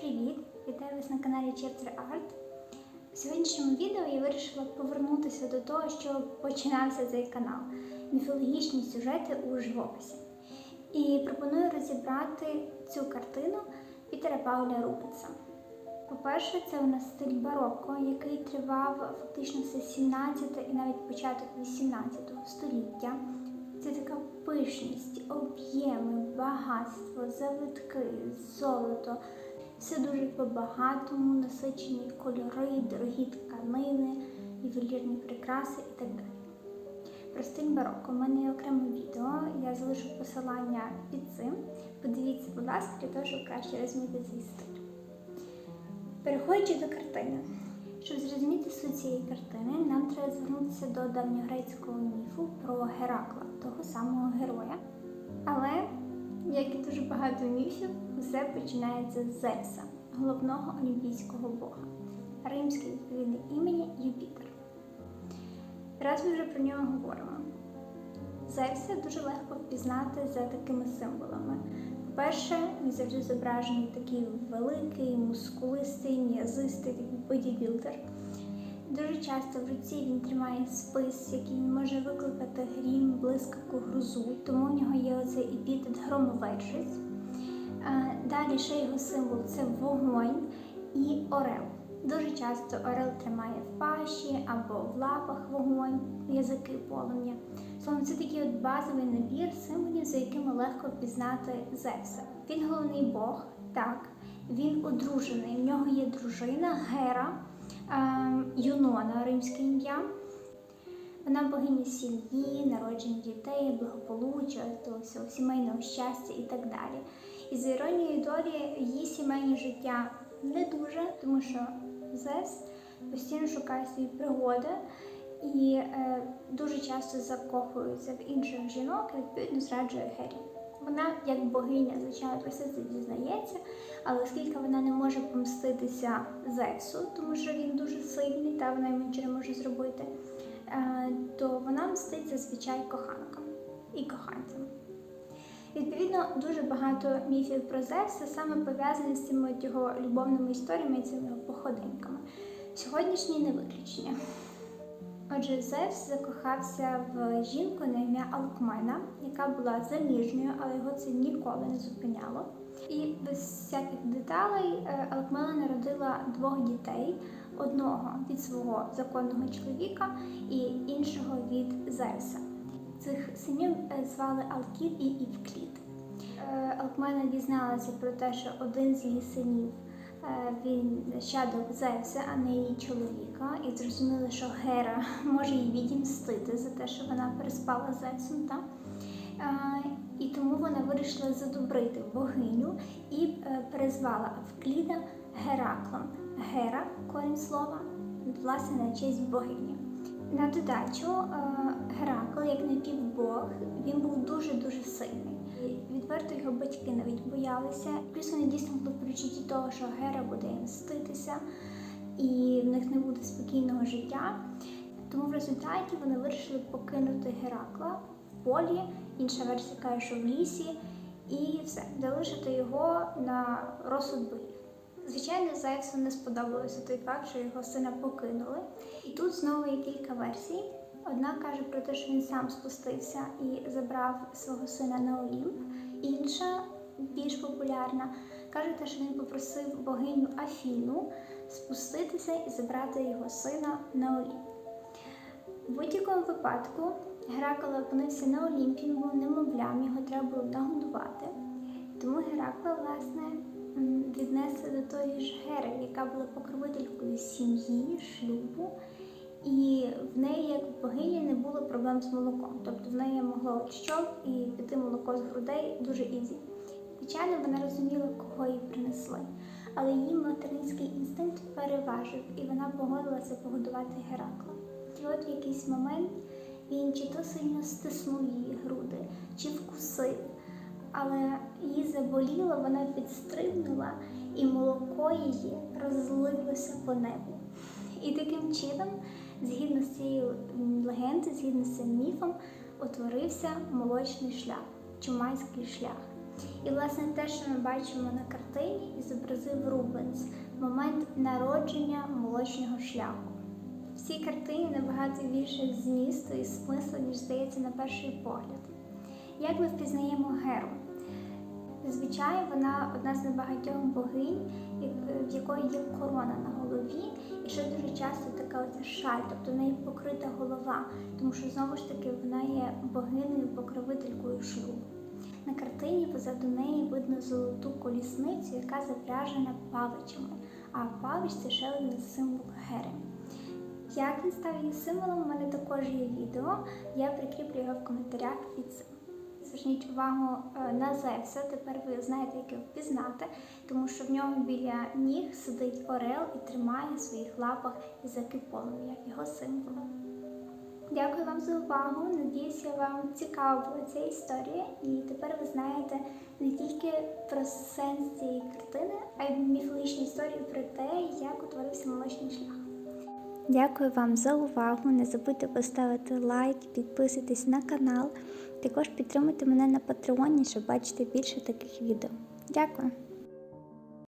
Привіт! Вітаю вас на каналі Chapter Art. В сьогоднішньому відео я вирішила повернутися до того, що починався цей канал міфологічні сюжети у живописі. І пропоную розібрати цю картину Пітера Пауля Рубенса. По-перше, це у нас стиль бароко, який тривав фактично все 17 і навіть початок 18 століття. Це така пишність, об'єми, багатство, завитки, золото. Все дуже по-багатому, насичені кольори, дорогі тканини, ювелірні прикраси і так далі. Про стиль бароко. У мене є окреме відео, я залишу посилання під цим. Подивіться, будь ласка, для того, щоб краще розуміти цей стиль. Переходячи до картини. Щоб зрозуміти суть цієї картини, нам треба звернутися до давньогрецького міфу про Геракла, того самого героя. Але, як і дуже багато міфів, все починається з Зевса, головного олімпійського бога. Римське відповідне імені Юпітер. Раз ми вже про нього говоримо. Зевса дуже легко впізнати за такими символами. По-перше, він завжди зображений такий великий, мускулистий, м'язистий, такий бодібілдер. Дуже часто в руці він тримає спис, який може викликати грім, блискавку, грозу, тому у нього є оцей епітет громовержець. Е, Далі ще його символ це вогонь і орел. Дуже часто орел тримає в пащі або в лапах вогонь, язики полум'я. Словом, це такий от базовий набір символів, за якими легко пізнати Зевса. Він головний Бог, так, він одружений. В нього є дружина Гера, Юнона, римське ім'я. Вона богиня сім'ї, народження дітей, благополуччя, того всього, сімейного щастя і так далі. І за іронією долі її сімейне життя не дуже, тому що Зевс постійно шукає свої пригоди і е, дуже часто закохується в інших жінок і відповідно зраджує Гері. Вона, як богиня, звичайно, про все це дізнається, але оскільки вона не може помститися Зевсу, тому що він дуже сильний та вона йому нічого не може зробити, е, то вона мстить зазвичай коханкам і коханцям. Відповідно, дуже багато міфів про Зевса саме пов'язані з цими його любовними історіями і цими його походеньками. Сьогоднішній не виключення. Отже, Зевс закохався в жінку на ім'я Алкмена, яка була заміжньою, але його це ніколи не зупиняло. І без всяких деталей е, Алкмена народила двох дітей: одного від свого законного чоловіка і іншого від Зевса. Цих синів е, звали Алкід і Івклід. Е, Алкмена дізналася про те, що один з її синів він щадок Зевса, а не її чоловіка, і зрозуміла, що Гера може її відімстити за те, що вона переспала Зевсом. Та? Е, І тому вона вирішила задобрити богиню і е, перезвала Авкліда Гераклом. Гера, корінь слова, власне на честь богині. На додачу, е, Геракл, як напівбог, він був дуже-дуже сильний. І Відверто його батьки навіть боялися. Плюс вони дійсно були в перечутті того, що Гера буде їм мститися, і в них не буде спокійного життя. Тому в результаті вони вирішили покинути Геракла в полі, інша версія каже, що в лісі, і все, залишити його на розсуд богів. Звичайно, Зевсу не сподобалося той факт, що його сина покинули. І тут знову є кілька версій. Одна каже про те, що він сам спустився і забрав свого сина на Олімп. Інша, більш популярна, каже те, що він попросив богиню Афіну спуститися і забрати його сина на Олімп. В будь-якому випадку Геракл опинився на Олімпі, він був немовлям, його треба було нагодувати. Тому Геракла, власне, віднесли до тої ж Гери, яка була покровителькою сім'ї, шлюбу, і в неї, як в богині, не було проблем з молоком. Тобто в неї могло от що і піти молоко з грудей дуже ізі. Звичайно, вона розуміла, кого їй принесли, але її материнський інстинкт переважив, і вона погодилася погодувати Геракла. І от в якийсь момент він чи то сильно стиснув її груди, чи вкусив, але її заболіло, вона підстрибнула, і молоко її розлилося по небу. І таким чином, згідно з цією легендою, згідно з цим міфом, утворився молочний шлях, чумайський шлях. І власне те, що ми бачимо на картині, зобразив Рубенс момент народження молочного шляху. В цій картині набагато більше змісту і смислу, ніж здається на перший погляд. Як ми впізнаємо Геру? Зазвичай вона одна з небагатьох богинь, в якої є корона на голові, і ще дуже часто така оця шаль, тобто в неї покрита голова, тому що знову ж таки вона є богинею, покровителькою шлюбу. На картині позаду неї видно золоту колісницю, яка запряжена павичами, а павич це ще один символ Гери. Як він став її символом, у мене також є відео. Я прикріплю його в коментарях під цим. Зверніть увагу е, на Зевса, тепер ви знаєте, як його впізнати, тому що в нього біля ніг сидить орел і тримає в своїх лапах язики полум'я, його символ. Дякую вам за увагу. Надіюся, вам цікава була ця історія, і тепер ви знаєте не тільки про сенс цієї картини, а й міфологічні історії про те, як утворився молочний шлях. Дякую вам за увагу. Не забудьте поставити лайк, підписуйтесь на канал. Також підтримуйте мене на Патреоні, щоб бачити більше таких відео. Дякую!